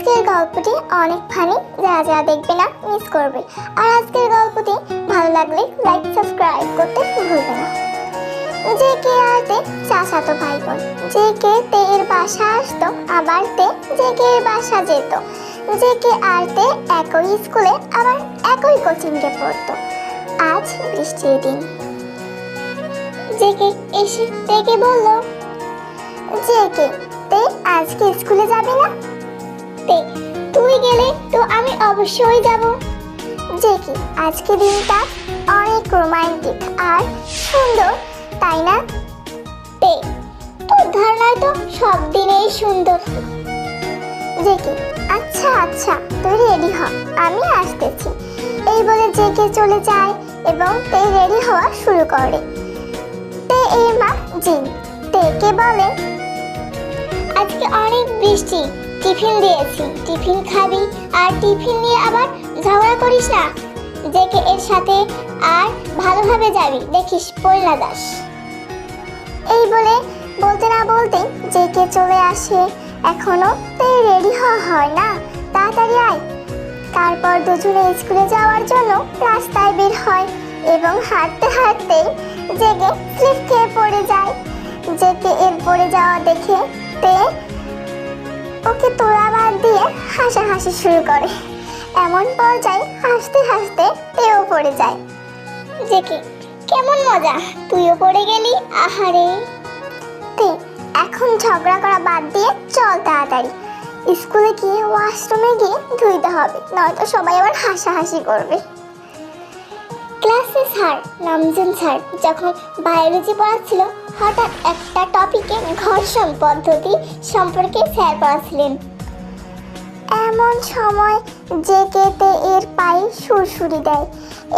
আজকের গল্পটি অনেক ফানি, যারা যারা দেখবে না মিস করবে। আর আজকের গল্পটি ভালো লাগলে লাইক সাবস্ক্রাইব করতে ভুলবে না। যে কে আর তে চাচাতো ভাই বোন যে কে তে এর বাসা আসতো, আবার তে যে কে এর বাসা যেত। যে কে আর তে একই স্কুলে, আবার একই কোচিংয়ে পড়তো। আজ বৃষ্টির দিন। জেকে এসে তেকে বলল জেকে তে আজকে স্কুলে যাবে না? তে তুই গেলে তো আমি অবশ্যই যাব। জেকে আজকে দিনটা অনেক রোমান্টিক আর সুন্দর, তাই না? তে, তোর ধারণায় তো সব দিনেই সুন্দর। জেকে আচ্ছা আচ্ছা তুই রেডি হ, আমি আসতেছি। এই বলে জেকে চলে যায় এবং তে রেডি হওয়া শুরু করে। তে এর মা, জিন তেকে বলে? আজকে অনেক বৃষ্টি টিফিন দিয়েছি। টিফিন খাবি আর টিফিন নিয়ে আবার ঝগড়া করিস না। জেকে এর সাথে আর ভালোভাবে যাবি। দেখিস পয়লা দাস। এই বলে বলতে না বলতেই জেকে চলে আসে এখনও তে রেডি হওয়া হয় না। তাড়াতাড়ি আয়। তারপর দুজনে স্কুলে যাওয়ার জন্য রাস্তায় বের হয় এবং হাঁটতে হাঁটতেই জেগে স্লিপ খেয়ে পড়ে যায়। জেকে এর পড়ে যাওয়া দেখে তে ওকে তোলা বাদ দিয়ে হাসাহাসি শুরু করে। এমন পর্যায়ে হাসতে হাসতে তেও পড়ে যায়। যে জেকে, কেমন মজা? তুইও পড়ে গেলি? আহারে। তে, এখন ঝগড়া করা বাদ দিয়ে চল তাড়াতাড়ি। স্কুলে গিয়ে ওয়াশরুমে গিয়ে ধুইতে হবে, নয়তো সবাই আবার হাসাহাসি করবে। ক্লাসে স্যার, নামজুন স্যার, যখন বায়োলজি পড়াচ্ছিল হঠাৎ একটা টপিকে ঘর্ষণ পদ্ধতি সম্পর্কে স্যার পড়াচ্ছিলেন এমন সময় যে কেতে এর পায়ে সুরসুরি দেয়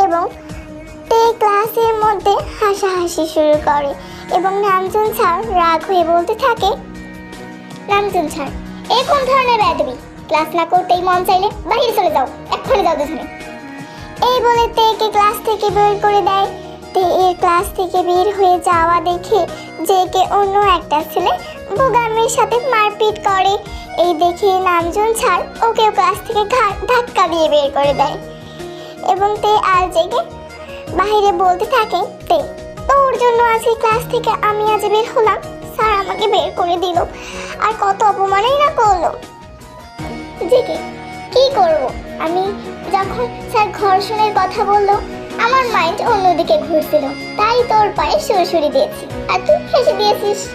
এবং তে ক্লাসের মধ্যে হাসাহাসি শুরু করে এবং নামজুন স্যার রাগ হয়ে বলতে থাকে, নামজুন স্যার, এ কোন ধরনের বেয়াদবি ক্লাস না করতেই মন চাইলে বাইরে চলে যাও, এক্ষুনি যাও দুজনে। এই বলে তেকে ক্লাস থেকে বের করে দেয় তে এর ক্লাস থেকে বের হয়ে যাওয়া দেখে যে কে অন্য একটা ছেলে বোগামের সাথে মারপিট করে। এই দেখে নামজন ছাড় ওকেও ক্লাস থেকে ধাক্কা দিয়ে বের করে দেয়। এবং তে আর জেগে বাইরে বলতে থাকে, তে, তোর জন্য আজকে ক্লাস থেকে আমি আজ বের হলাম। স্যার আমাকে বের করে দিল। আর কত অপমানই না করল। জেগে কি করব? আমি যখন স্যার ঘর্ষণের কথা বলল আমার মাইন্ড অন্যদিকে ঘুরছিল। তাই তোর পায়ে সুরসুরি দিয়েছি। আর তুই হেসে দিয়েছিস।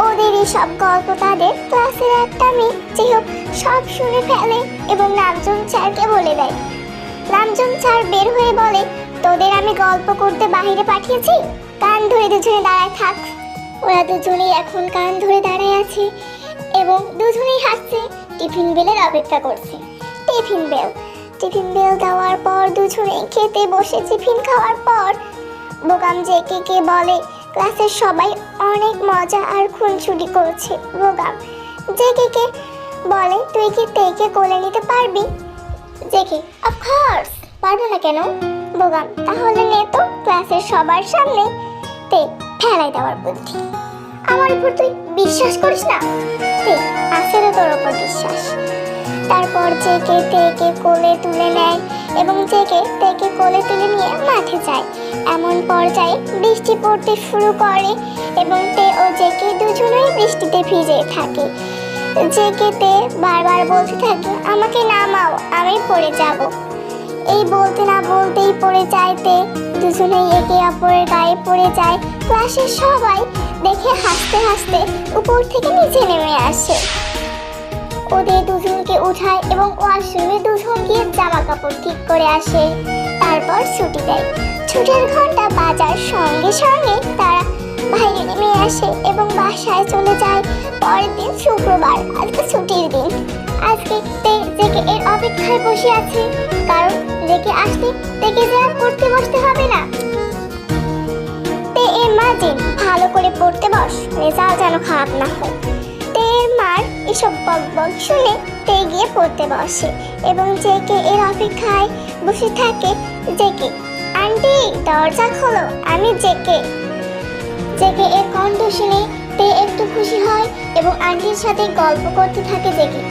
ওদের সব গল্প তাদের ক্লাসের একটা মেয়ে। যে হোক, সব শুনে ফেলে এবং নামজন স্যারকে বলে দেয়। নামজন স্যার বের হয়ে বলে, তোদের আমি গল্প করতে বাইরে পাঠিয়েছি? কান ধরে দুজনে দাঁড়ায় থাক। ওরা দুজনেই এখন কান ধরে দাঁড়ায় আছে এবং দুজনেই হাসছে টিফিন বেলের অপেক্ষা করছে। Tiffin bell. টিফিন বেল দেওয়ার পর, দুজনে খেতে বসে টিফিন খাওয়ার পর বোগাম জেকে কে কে বলে, ক্লাসের সবাই অনেক মজা আর খুনছুটি করছে বোগাম জেকে কে কে বলে, তুই কি তেকে কোলে নিতে পারবি? জেকে অফকোর্স পারব না কেন? বোগাম তাহলে নে তো, ক্লাসের সবার সামনে তে ফেলাই দেওয়ার বুদ্ধি। আমার উপর তুই বিশ্বাস করিস না? তে, আছে তো তোর উপর বিশ্বাস। তারপর জেকে তেকে কোলে তুলে নেয় এবং জেকে তেকে কোলে তুলে নিয়ে মাঠে যায়। এমন পর্যায়ে বৃষ্টি পড়তে শুরু করে এবং তে ও জেকে দুজনেই বৃষ্টিতে ভিজে থাকে। জেকে তে বারবার বলতে থাকে, আমাকে নামাও, আমি পড়ে যাব। এই বলতে না বলতেই পড়ে যাইতে দুজনেই একে অপরের গায়ে পড়ে যায়। ক্লাসের সবাই দেখে হাসতে হাসতে উপর থেকে নিচে নেমে আসে। ওদের দুজনকে উঠায় এবং ওয়াশরুমে দুজন গিয়ে জামা কাপড় ঠিক করে আসে। তারপর ছুটি দেয়। ছুটির ঘণ্টা বাজার সঙ্গে সঙ্গে তারা বাইরে নেমে আসে এবং বাসায় চলে যায়। পরের দিন শুক্রবার আজকে ছুটির দিন। আজকে জেকে এর অপেক্ষায় বসে আছে। কারণ জেকে আসতে থেকে যে পড়তে বসতে হবে না। তে এর মা ভালো করে পড়তে বস, রেজাল্ট যেন খারাপ না হয়। এসব বক বক শুনে তে গিয়ে পড়তে বসে এবং জেকে এর অপেক্ষায় বসে থাকে জেকে আন্টি, দরজা খোলো, আমি জেকে জেকে এর কণ্ঠ শুনে তে একটু খুশি হয় এবং আন্টির সাথে গল্প করতে থাকে জেকে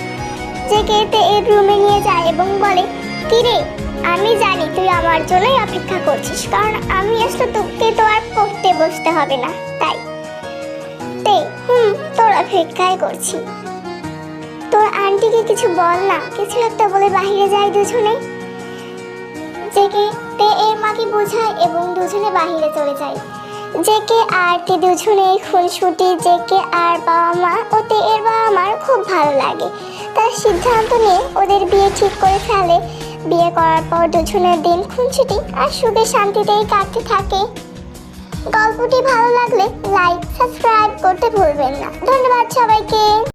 জেকে তে এর রুমে নিয়ে যায় এবং বলে, কিরে, আমি জানি তুই আমার জন্যই অপেক্ষা করছিস, কারণ আমি আসলে তোকে তো আর পড়তে বসতে হবে না, তাই। তে, হুম, তোর অপেক্ষায় করছি। তোর আন্টিকে কিছু বল না। কিছু একটা বলে বাইরে যায় দুজনে। জেকে, তে, এর মাকে বোঝায় এবং দুজনে বাহিরে চলে যায়। জেকে আর তে দুজনে খুনসুটি জেকে আর বাবা মা ও তে এর বাবা মার খুব ভালো লাগে। তার সিদ্ধান্ত নিয়ে ওদের বিয়ে ঠিক করে ফেলে। বিয়ে করার পর দুজনের দিন খুনসুটি আর সুখে শান্তিতেই কাটতে থাকে। গল্পটি ভালো লাগলে লাইক সাবস্ক্রাইব করতে ভুলবেন না। ধন্যবাদ সবাইকে।